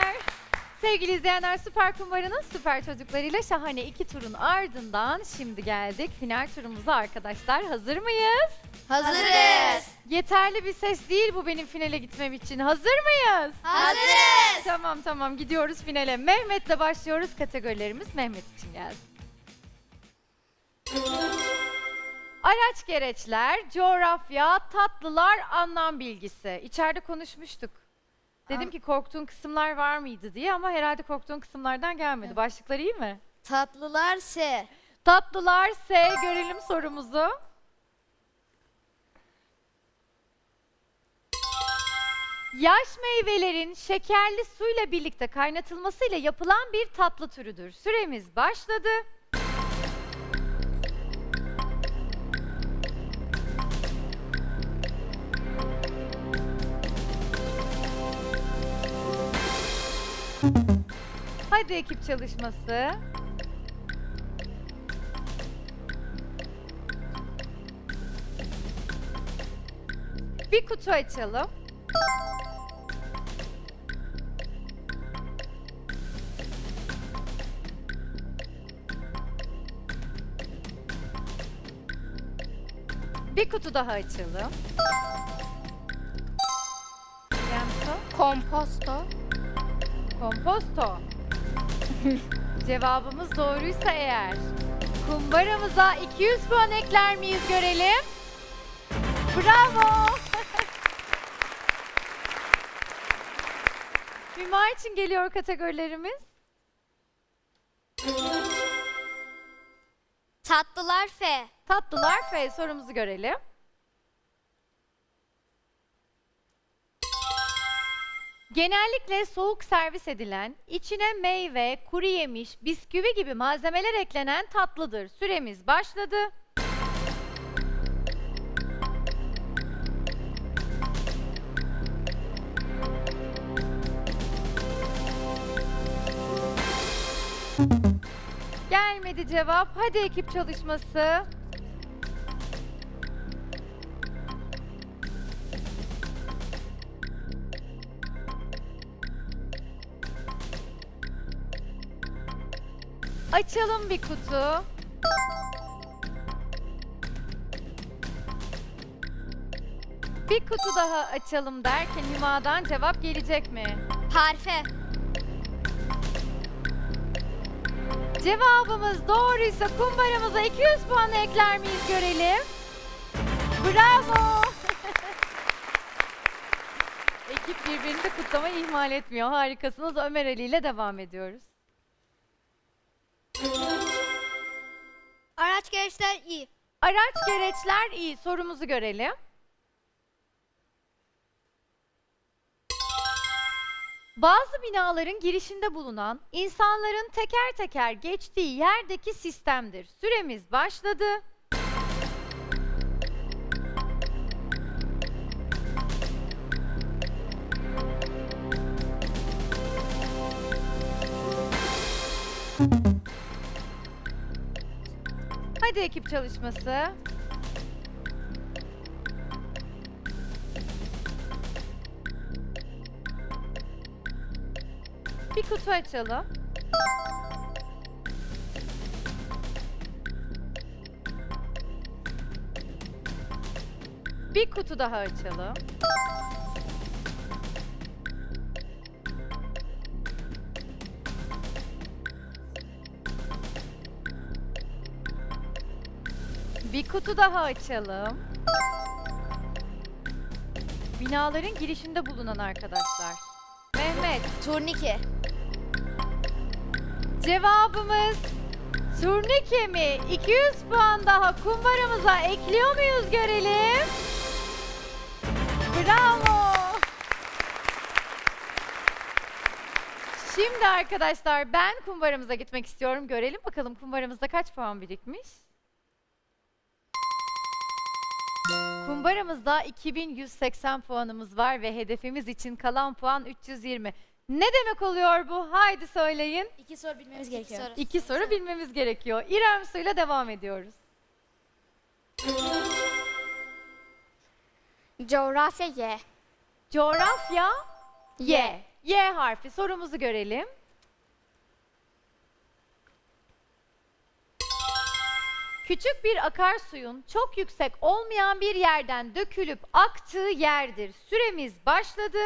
günler. Sevgili izleyenler Süper Kumbara'nın süper çocuklarıyla şahane iki turun ardından şimdi geldik final turumuza arkadaşlar. Hazır mıyız? Hazırız. Yeterli bir ses değil bu benim finale gitmem için. Hazır mıyız? Hazırız. Tamam tamam gidiyoruz finale. Mehmet'le başlıyoruz. Kategorilerimiz Mehmet için gelsin. Araç gereçler, coğrafya, tatlılar, anlam bilgisi. İçeride konuşmuştuk. Dedim An- ki korktuğun kısımlar var mıydı diye ama herhalde korktuğun kısımlardan gelmedi. Başlıklar iyi mi? Tatlılar S. Tatlılar S görelim sorumuzu. Yaş meyvelerin şekerli suyla birlikte kaynatılmasıyla yapılan bir tatlı türüdür. Süremiz başladı. Hadi ekip çalışması. Bir kutu açalım. Bir kutu daha açalım. Komposto. Komposto. Cevabımız doğruysa eğer kumbaramıza 200 puan ekler miyiz görelim. Bravo. Hüma için geliyor kategorilerimiz. Tatlılar F. Tatlılar F sorumuzu görelim. Genellikle soğuk servis edilen, içine meyve, kuru yemiş, bisküvi gibi malzemeler eklenen tatlıdır. Süremiz başladı. Gelmedi cevap. Hadi ekip çalışması. Açalım bir kutu. Bir kutu daha açalım derken Hüma'dan cevap gelecek mi? Harfe. Cevabımız doğruysa kumbaramıza 200 puan ekler miyiz görelim. Bravo. Ekip birbirini de kutlamayı ihmal etmiyor. Harikasınız. Ömer Ali ile devam ediyoruz. Araç gereçler İ. Araç gereçler iyi. Sorumuzu görelim. Bazı binaların girişinde bulunan insanların teker teker geçtiği yerdeki sistemdir. Süremiz başladı. Hadi ekip çalışması. Bir kutu açalım. Bir kutu daha açalım. Bir kutu daha açalım. Binaların girişinde bulunan arkadaşlar. Mehmet, Turnike. cevabımız turnike mi? 200 puan daha kumbaramıza ekliyor muyuz görelim. Bravo. Şimdi arkadaşlar ben kumbaramıza gitmek istiyorum. Görelim bakalım kumbaramızda kaç puan birikmiş? Kumbaramızda 2180 puanımız var ve hedefimiz için kalan puan 320. Ne demek oluyor bu? Haydi söyleyin. İki soru bilmemiz gerekiyor. Soru. İki soru bilmemiz gerekiyor. İrem Su'yla devam ediyoruz. Coğrafya Y. Coğrafya Y. Y harfi sorumuzu görelim. Küçük bir akarsuyun çok yüksek olmayan bir yerden dökülüp aktığı yerdir. Süremiz başladı.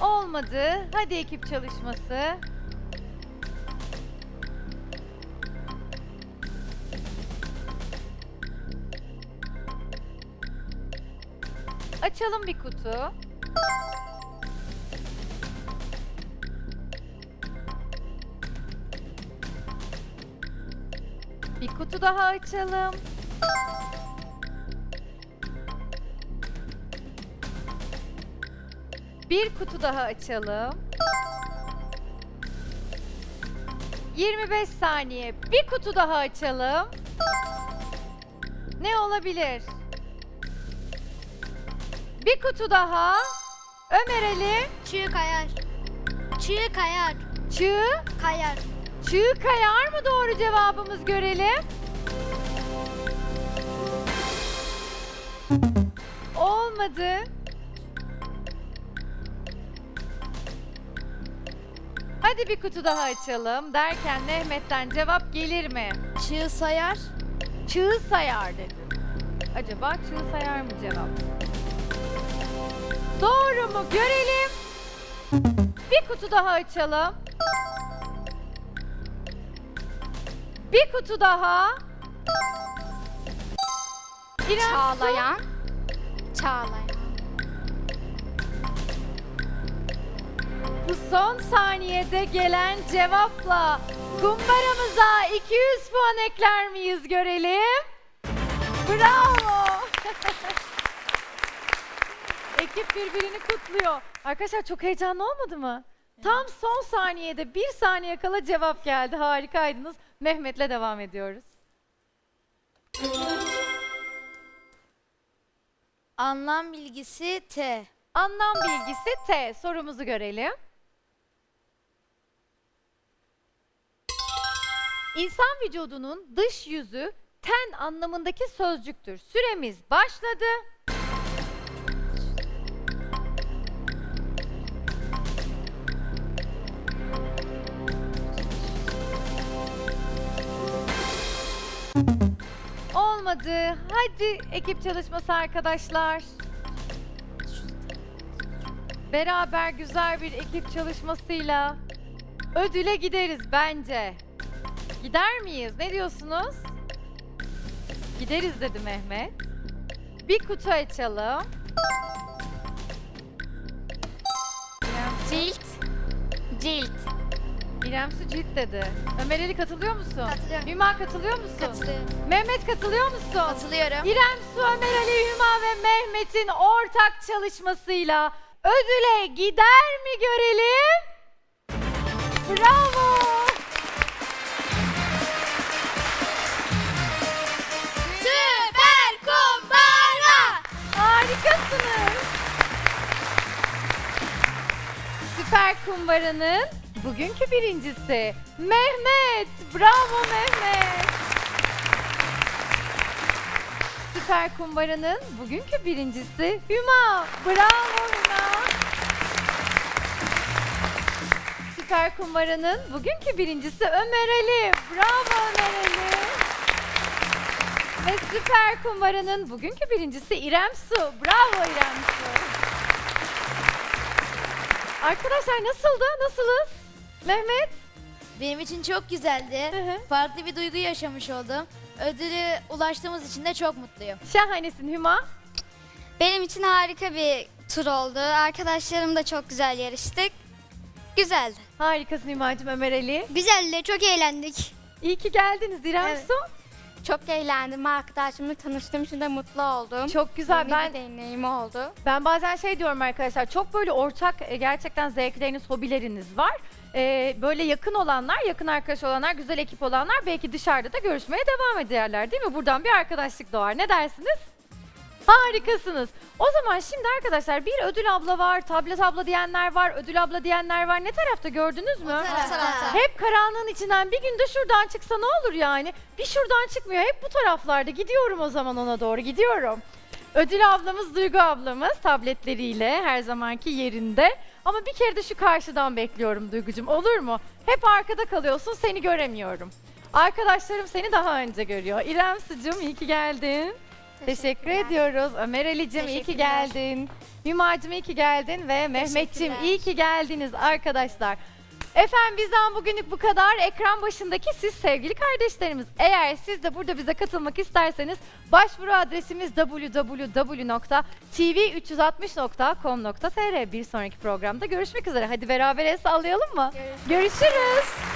Olmadı. Hadi ekip çalışması. Açalım bir kutu. Bir kutu daha açalım. Bir kutu daha açalım. 25 saniye. Bir kutu daha açalım. Ne olabilir? Bir kutu daha. Ömer Ali. Çığ kayar. Çığ kayar. Çığ. Kayar. Çığ kayar mı doğru cevabımız görelim? Olmadı. Hadi bir kutu daha açalım derken Mehmet'ten cevap gelir mi? Çığ sayar. Çığ sayar dedi. Acaba çığ sayar mı cevap? Doğru mu? Görelim. Bir kutu daha açalım. Bir kutu daha. Su. Çağlayan. Çağlayan. Bu son saniyede gelen cevapla kumbaramıza 200 puan ekler miyiz görelim. Bravo. Ekip birbirini kutluyor. Arkadaşlar çok heyecanlı olmadı mı? Tam son saniyede bir saniye kala cevap geldi. Harikaydınız. Mehmet'le devam ediyoruz. Anlam bilgisi T. Anlam bilgisi T. Sorumuzu görelim. İnsan vücudunun dış yüzü ten anlamındaki sözcüktür. Süremiz başladı. Olmadı. Hadi ekip çalışması arkadaşlar. Beraber güzel bir ekip çalışmasıyla ödüle gideriz bence. Gider miyiz? Ne diyorsunuz? Gideriz dedi Mehmet. Bir kutu açalım. Cilt. Cilt. İrem Su cilt dedi. Ömer Ali katılıyor musun? Katılıyorum. Hüma katılıyor musun? Katılıyorum. Mehmet katılıyor musun? Katılıyorum. İrem Su, Ömer Ali, Hüma ve Mehmet'in ortak çalışmasıyla ödüle gider mi görelim? Bravo! Süper kumbara. Harikasınız. Süper Kumbara'nın bugünkü birincisi Mehmet. Bravo Mehmet. Süper Kumbara'nın bugünkü birincisi Hüma. Bravo Hüma. Süper Kumbara'nın bugünkü birincisi Ömer Ali. Bravo Ömer Ali. Ve Süper Kumbara'nın bugünkü birincisi İrem Su. Bravo İrem Su. Arkadaşlar nasıldı? Nasılız? Mehmet? Benim için çok güzeldi. Hı hı. Farklı bir duygu yaşamış oldum. Ödülü ulaştığımız için de çok mutluyum. Şahanesin Hüma. Benim için harika bir tur oldu. Arkadaşlarım da çok güzel yarıştık. Güzeldi. Harikasın Hümacığım Ömer Ali. Güzeldi, çok eğlendik. İyi ki geldiniz İrem Evet. Su. Çok eğlendim. Arkadaşımla tanıştığım için de mutlu oldum. Çok güzel. Yeni Ben bir deneyim oldu. Ben bazen şey diyorum arkadaşlar, çok böyle ortak e, gerçekten zevkleriniz, hobileriniz var. Ee, böyle yakın olanlar, yakın arkadaş olanlar, güzel ekip olanlar belki dışarıda da görüşmeye devam ederler değil mi? Buradan bir arkadaşlık doğar. Ne dersiniz? Harikasınız. O zaman şimdi arkadaşlar bir ödül abla var, tablet abla diyenler var, ödül abla diyenler var. Ne tarafta gördünüz mü? tarafta. Hep karanlığın içinden bir günde şuradan çıksa ne olur yani? Bir şuradan çıkmıyor. Hep bu taraflarda. Gidiyorum o zaman ona doğru. Gidiyorum. Ödül ablamız Duygu ablamız tabletleriyle her zamanki yerinde. Ama bir kere de şu karşıdan bekliyorum Duygucum. Olur mu? Hep arkada kalıyorsun. Seni göremiyorum. Arkadaşlarım seni daha önce görüyor. İrem Sıcım iyi ki geldin. Teşekkür ediyoruz. Ömer Ali'cim iyi ki Teşekkürler. geldin. Hümacım iyi ki geldin ve Teşekkürler. iyi ki geldiniz arkadaşlar. Efendim bizden bugünlük bu kadar. Ekran başındaki siz sevgili kardeşlerimiz. Eğer siz de burada bize katılmak isterseniz başvuru adresimiz www.tv360.com.tr Bir sonraki programda görüşmek üzere. Hadi beraber el sallayalım mı? Görüşürüz.